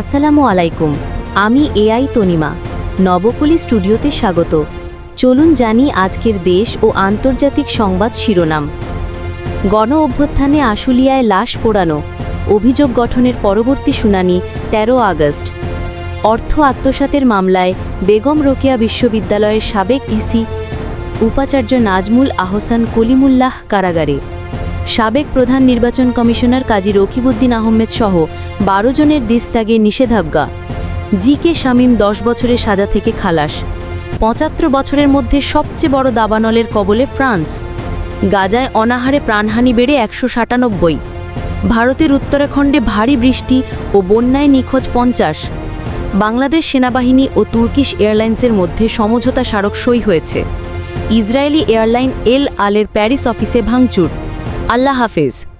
আসসালামু আলাইকুম, আমি এআই তনিমা নবকলি স্টুডিওতে স্বাগত। চলুন জানি আজকের দেশ ও আন্তর্জাতিক সংবাদ শিরোনাম। গণ অভ্যুত্থানে আশুলিয়ায় লাশ পোড়ানো, অভিযোগ গঠনের পরবর্তী শুনানি ১৩ আগস্ট। অর্থ আত্মসাতের মামলায় বেগম রোকেয়া বিশ্ববিদ্যালয়ের সাবেক ইসি, উপাচার্য নাজমুল আহসান কলিমুল্লাহ কারাগারে। সাবেক প্রধান নির্বাচন কমিশনার কাজী রকিবউদ্দিন আহমেদ সহ বারো জনের দিস্তাগে নিষেধাজ্ঞা। জি কে শামীম দশ বছরের সাজা থেকে খালাস। পঁচাত্তর বছরের মধ্যে সবচেয়ে বড় দাবানলের কবলে ফ্রান্স। গাজায় অনাহারে প্রাণহানি বেড়ে একশো সাতানব্বই। ভারতের উত্তরাখণ্ডে ভারী বৃষ্টি ও বন্যায় নিখোঁজ পঞ্চাশ। বাংলাদেশ সেনাবাহিনী ও তুর্কিশ এয়ারলাইন্সের মধ্যে সমঝোতা স্মারক সই হয়েছে। ইসরায়েলি এয়ারলাইন এল আলের প্যারিস অফিসে ভাঙচুর। আল্লাহ হাফেজ।